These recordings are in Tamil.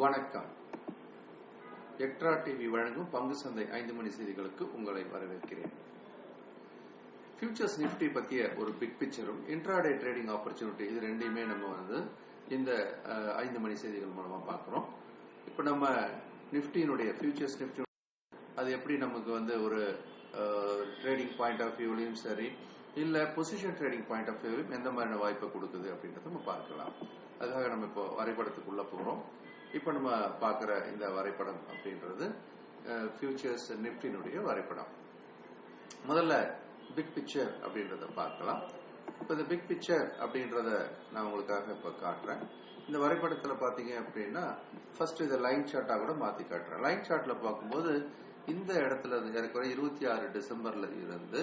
வணக்கம். எக்ட்ரா டிவி வழங்கும் பங்கு சந்தை ஐந்து மணி செய்திகளுக்கு உங்களை வரவேற்கிறேன். ஃபியூச்சர்ஸ் நிஃப்டி பத்திய ஒரு பிக் பிக்சரும் இன்ட்ராடே ட்ரேடிங் ஆப்பர்ச்சுனிட்டி இது ரெண்டையுமே நம்ம வந்து இந்த ஐந்து மணி செய்திகள் மூலமா பார்க்கிறோம். இப்போ நம்ம நிஃப்டியினுடைய ஃபியூச்சர்ஸ் நிப்டி அது எப்படி நமக்கு வந்து ஒரு ட்ரேடிங் பாயிண்ட் ஆஃப் வியூலையும் சரி இல்ல பொசிஷன் ட்ரேடிங் பாயிண்ட் ஆஃப் வியூலையும் எந்த மாதிரியான வாய்ப்பை கொடுக்குது அப்படின்றத நம்ம பார்க்கலாம். அதுக்காக நம்ம இப்போ வரைபடத்துக்குள்ள போகிறோம் இப்போ நம்ம பார்க்குற இந்த வரைபடம் அப்படின்றது ஃபியூச்சர்ஸ் நிப்டினுடைய வரைபடம். முதல்ல பிக் பிக்சர் அப்படின்றத பார்க்கலாம். இப்போ இந்த பிக் பிக்சர் அப்படின்றத நான் உங்களுக்காக இப்போ காட்டுறேன். இந்த வரைபடத்தில் பார்த்தீங்க அப்படின்னா ஃபர்ஸ்ட் இதை லைன் சார்ட்டாக கூட மாற்றி காட்டுறேன். லைன் சார்ட்ல பார்க்கும்போது இந்த இடத்துல இருந்து ஏறக்குறைய இருபத்தி ஆறு டிசம்பர்ல இருந்து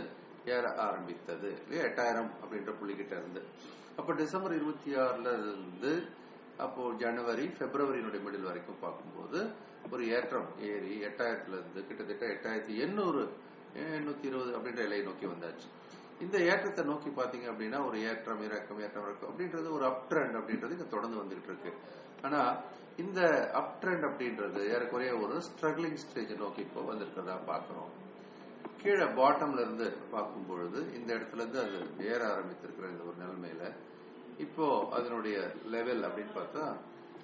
ஏற ஆரம்பித்தது. இல்லையா? எட்டாயிரம் அப்படின்ற புள்ளிக்கிட்ட இருந்து. அப்போ டிசம்பர் இருபத்தி ஆறுல இருந்து அப்போ ஜனவரி பிப்ரவரியினுடைய மிடில் வரைக்கும் பார்க்கும்போது ஒரு ஏற்றம் ஏறி எட்டாயிரத்துல இருந்து கிட்டத்தட்ட எட்டாயிரத்தி எண்ணூறு எண்ணூத்தி இருபது அப்படின்ற இலையை நோக்கி வந்தாச்சு. இந்த ஏற்றத்தை நோக்கி பாத்தீங்க அப்படின்னா ஒரு ஏற்றம் இறக்கம் ஏற்றம் இறக்கம் அப்படின்றது ஒரு அப் ட்ரெண்ட் அப்படின்றது இங்க தொடர்ந்து வந்துகிட்டு இருக்கு. ஆனா இந்த அப் ட்ரெண்ட் அப்படின்றது ஏறக்குறைய ஒரு ஸ்ட்ரகிளிங் ஸ்டேஜ் நோக்கி இப்போ வந்திருக்கிறதா பாக்குறோம் கீழே பாட்டம்ல இருந்து பார்க்கும் பொழுது இந்த இடத்துல இருந்து அது ஏற ஆரம்பித்திருக்கிற இந்த ஒரு நிலைமையில இப்போ அதனுடைய லெவல் அப்படின்னு பார்த்தா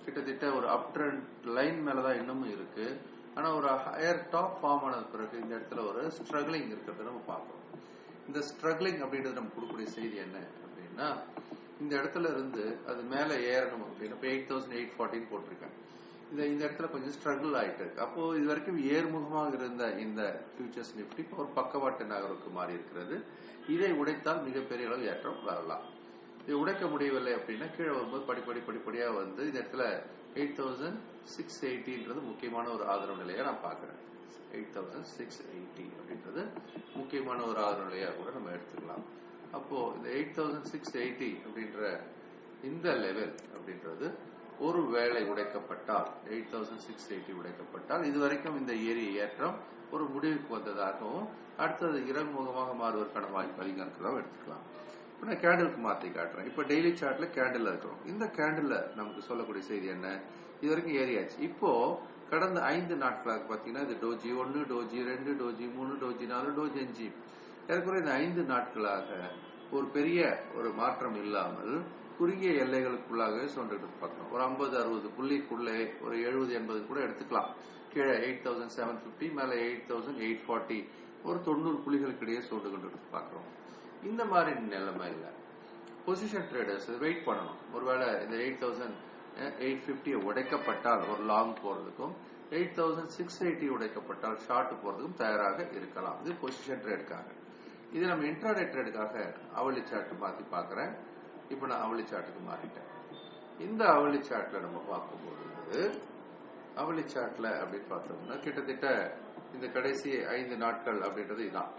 கிட்டத்தட்ட ஒரு அப் ட்ரெண்ட் லைன் மேலதான் இன்னமும் இருக்கு. ஆனா ஒரு ஹையர் டாப் ஃபார்ம் ஆனது பிறகு இந்த இடத்துல ஒரு ஸ்ட்ரகிளிங் இருக்கிறத நம்ம பார்க்கணும் இந்த ஸ்ட்ரகிளிங் அப்படின்றது நம்ம கொடுக்கக்கூடிய செய்தி என்ன அப்படின்னா இந்த இடத்துல இருந்து அது மேல ஏறணும் அப்படின்னா இப்போ எயிட் தௌசண்ட் எயிட் ஃபார்ட்டின்னு போட்டிருக்கேன் இந்த இந்த இடத்துல கொஞ்சம் ஸ்ட்ரகிள் ஆயிட்டு இருக்கு. அப்போ இது வரைக்கும் ஏர்முகமாக இருந்த இந்த ஃபியூச்சர்ஸ் நிப்டி ஒரு பக்கவாட்டு நகருக்கு மாறி இருக்கிறது. இதை உடைத்தால் மிகப்பெரிய அளவு ஏற்றம் வரலாம். இது உடைக்க முடியவில்லை அப்படின்னா கீழே வரும்போது படிப்படி படிப்படியா வந்து இந்த இடத்துல எயிட் தௌசண்ட் சிக்ஸ் எயிட்டின்றது முக்கியமான ஒரு ஆதரவு நிலையா நான் பாக்குறேன் எயிட் தௌசண்ட் சிக்ஸ் எயிட்டி அப்படின்றது முக்கியமான ஒரு ஆதரவு நிலையா கூட நம்ம எடுத்துக்கலாம். அப்போ இந்த எயிட் தௌசண்ட் சிக்ஸ் எயிட்டி அப்படின்ற இந்த லெவல் அப்படின்றது ஒரு வேலை உடைக்கப்பட்டால் எயிட் தௌசண்ட் சிக்ஸ் எயிட்டி உடைக்கப்பட்டால் இதுவரைக்கும் இந்த ஏரிய ஏற்றம் ஒரு முடிவுக்கு வந்ததாகவும் அடுத்தது இறங்குமுகமாக மாறுவதற்கான வாய்ப்பு அதிகம் எடுத்துக்கலாம். இப்போ நான் கேண்டிலுக்கு மாற்றி காட்டுறேன். இப்போ டெய்லி சார்ட்ல கேண்டில் இருக்கிறோம். இந்த கேண்டில் நமக்கு சொல்லக்கூடிய செய்தி என்ன? இது வரைக்கும் ஏறியாச்சு. இப்போ கடந்த ஐந்து நாட்களாக பார்த்தீங்கன்னா இது டோஜி ஒன்று டோஜி ரெண்டு டோஜி மூணு டோஜி நாலு டோஜி அஞ்சு. ஏற்கனவே இந்த ஐந்து நாட்களாக ஒரு பெரிய ஒரு மாற்றம் இல்லாமல் குறுகிய எல்லைகளுக்குள்ளாகவே சொன்னிட்டு பார்க்கணும். ஒரு ஐம்பது அறுபது புள்ளிக்குள்ளே ஒரு எழுபது எண்பது கூட எடுத்துக்கலாம். கீழே எயிட் தௌசண்ட் செவன் பிப்டி மேலே எயிட் தௌசண்ட் எயிட் ஃபார்ட்டி ஒரு தொண்ணூறு புள்ளிகளுக்கு இடையே சோண்டு பார்க்கிறோம். இந்த மாதிரி நிலைமை இல்லை. பொசிஷன் ட்ரேடர்ஸ் வெயிட் பண்ணணும். ஒருவேளை இந்த எயிட் தௌசண்ட் எயிட் ஃபிஃப்டியை உடைக்கப்பட்டால் ஒரு லாங் போறதுக்கும் எயிட் தௌசண்ட் சிக்ஸ் எயிட்டி உடைக்கப்பட்டால் ஷார்ட் போறதுக்கும் தயாராக இருக்கலாம். இது பொசிஷன் ட்ரேடுக்காக இது நம்ம இன்ட்ராடே ட்ரேடுக்காக அவளி சார்ட் மாத்தி பாக்குறேன் இப்போ நான் அவளி சார்ட்டுக்கு மாறிட்டேன். இந்த அவளி சார்ட்ல நம்ம பார்க்கும்போது அவளி சார்ட்ல அப்படின்னு பார்த்தோம்னா கிட்டத்தட்ட இந்த கடைசி ஐந்து நாட்கள் அப்படின்றது இதான்.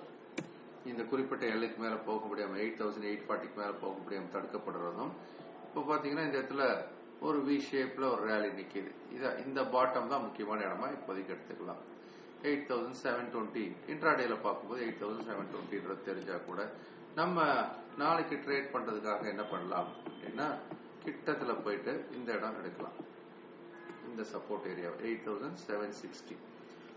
இந்த குறிப்பிட்ட எல்லைக்கு மேல போக முடியாம எயிட் தௌசண்ட் எயிட் ஃபார்ட்டிக்கு மேல போக முடியாம தடுக்கப்படுறதும் இப்போ பாத்தீங்கன்னா இந்த இடத்துல ஒரு வி ஷேப்ல ஒரு ரேலி நிற்கிது இதை இந்த பாட்டம் தான் முக்கியமான இடமா இப்போதைக்கு எடுத்துக்கலாம். எயிட் தௌசண்ட் செவன் டுவெண்ட்டி இன்ட்ராடேல பார்க்கும்போது எயிட் தௌசண்ட் செவன் டுவெண்ட்டின்றது தெரிஞ்சா கூட நம்ம நாளைக்கு ட்ரேட் பண்றதுக்காக என்ன பண்ணலாம் அப்படின்னா கிட்டத்துல போயிட்டு இந்த இடம் எடுக்கலாம். இந்த support area eight thousand seven sixty.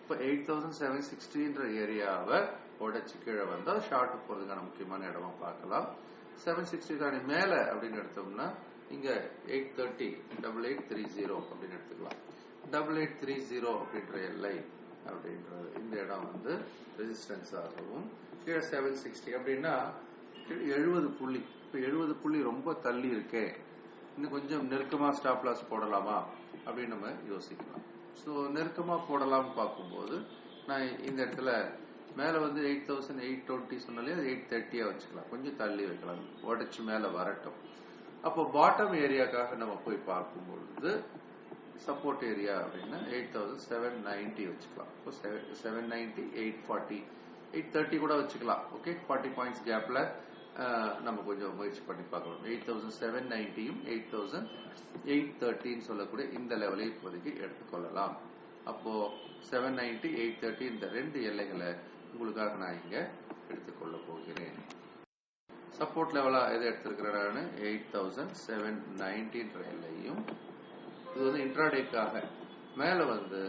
இப்போ எயிட் தௌசண்ட் செவன் சிக்ஸ்டின்ற ஏரியாவை உடைச்சு கீழே வந்தால் ஷார்ட் போறதுக்கான முக்கியமான இடமா பார்க்கலாம். செவன் சிக்ஸ்டி தாண்டி மேல அப்படின்னு எடுத்தோம்னா இங்க eight thirty double eight three zero அப்படின்னு எடுத்துக்கலாம். டபுள் எயிட் த்ரீ ஜீரோ அப்படின்ற எல்லை அப்படின்றது இந்த இடம் வந்து ரெசிஸ்டன்ஸ் ஆகவும் கீழே செவன் சிக்ஸ்டி அப்படின்னா எழுபது புள்ளி இப்போ எழுபது புள்ளி ரொம்ப தள்ளி இருக்கே இன்னும் கொஞ்சம் நெருக்கமா ஸ்டாப் லாஸ் போடலாமா அப்படின்னு நம்ம யோசிக்கலாம். ஸோ நெருக்கமாக போடலாம்னு பார்க்கும்போது நான் இந்த இடத்துல மேலே வந்து எயிட் தௌசண்ட் எயிட் டுவெண்ட்டி சொன்னாலே எயிட் தேர்ட்டியாக வச்சுக்கலாம். கொஞ்சம் தள்ளி வைக்கலாம். உடச்சி மேலே வரட்டும். அப்போ பாட்டம் ஏரியாக்காக நம்ம போய் பார்க்கும்பொழுது சப்போர்ட் ஏரியா அப்படின்னா எயிட் தௌசண்ட் செவன் நைன்டி வச்சுக்கலாம். இப்போ seven ninety eight forty eight thirty கூட வச்சுக்கலாம். ஓகே ஃபார்ட்டி பாயிண்ட்ஸ் கேப்பில் நம்ம கொஞ்சம் முயற்சி பண்ணி பார்க்கணும். எயிட் தௌசண்ட் செவன் நைன்டியும் எயிட் தௌசண்ட் எயிட் தேர்ட்டின்னு சொல்லக்கூடிய இந்த லெவலையும் இப்போதைக்கு எடுத்துக்கொள்ளலாம். அப்போ செவன் நைன்டி எயிட் தேர்ட்டி இந்த ரெண்டு எல்லைகளை உங்களுக்காக நான் இங்க எடுத்துக்கொள்ள போகிறேன். சப்போர்ட் லெவலா எது எடுத்திருக்கிறேன் எயிட் தௌசண்ட் செவன் நைன்டின்ற எல்லையும். இது வந்து இன்ட்ராடேக்காக மேல வந்து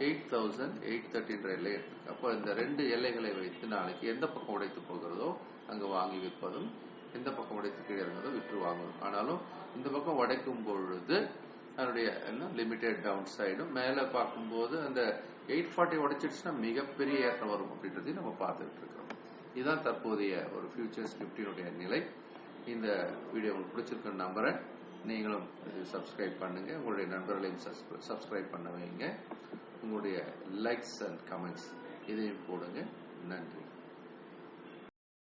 எயிட் தௌசண்ட் எயிட் தேர்ட்டின்ற எல்லை இருக்கு அப்போ இந்த ரெண்டு எல்லைகளை வைத்து நாளைக்கு எந்த பக்கம் உடைத்து போகிறதோ அங்கு வாங்கி விற்பதும் எந்த பக்கம் உடைத்து கீழே இருந்ததோ விற்று வாங்கணும் ஆனாலும் இந்த பக்கம் உடைக்கும் பொழுது அதனுடைய லிமிடெட் டவுன் சைடும் மேலே பார்க்கும்போது அந்த எயிட் ஃபார்ட்டி உடைச்சிடுச்சுன்னா மிகப்பெரிய ஏற்றம் வரும் அப்படின்றதையும் நம்ம பார்த்துட்டு இருக்கிறோம் இதுதான் தற்போதைய ஒரு ஃபியூச்சர்ஸ் நிஃப்டியினுடைய நிலை இந்த வீடியோ உங்களுக்கு பிடிச்சிருக்குன்னு நம்புறேன் நீங்களும் சப்ஸ்கிரைப் பண்ணுங்க உங்களுடைய நண்பர்களையும் சப்ஸ்கிரைப் பண்ண வைங்க உங்களுடைய லைக்ஸ் அண்ட் கமெண்ட்ஸ் இதையும் போடுங்க. நன்றி.